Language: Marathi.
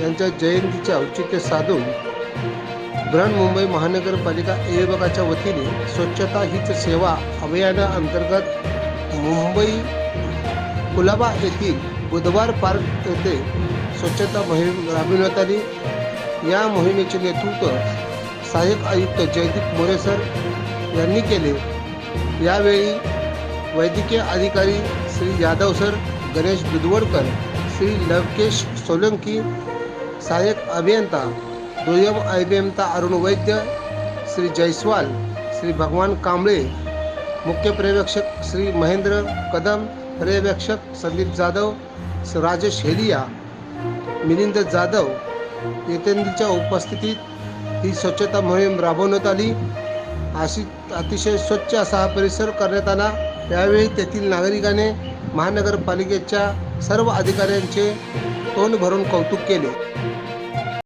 यांच्या जयंतीचे औचित्य साधून बृहन्मुंबई महानगरपालिका ए विभागाच्या वतीने स्वच्छता हीच सेवा अभियानाअंतर्गत मुंबई कुलाबा येथील बुधवार पार्क येथे स्वच्छता मोहीम राबविण्यात आली. या मोहिमेचे नेतृत्व सहाय्यक आयुक्त जयदीप मोरे सर यांनी केले. यावेळी वैद्यकीय अधिकारी श्री यादव सर गणेश दुधवडकर श्री लवकेश सोलंकी सहाय्यक अभियंता दुय्यम अभियंता अरुण वैद्य श्री जयस्वाल श्री भगवान कांबळे मुख्य पर्यवेक्षक श्री महेंद्र कदम पर्यवेक्षक संदीप जाधव राजेश हेलिया मिलिंद जाधव येतेंद्रच्या उपस्थितीत ही स्वच्छता मोहीम राबवण्यात आली. अशी अतिशय स्वच्छ असा हा परिसर करण्यात आला. यावेळी तेथील नागरिकाने महानगरपालिकेच्या सर्व अधिकाऱ्यांचे तोंड भरून कौतुक केले.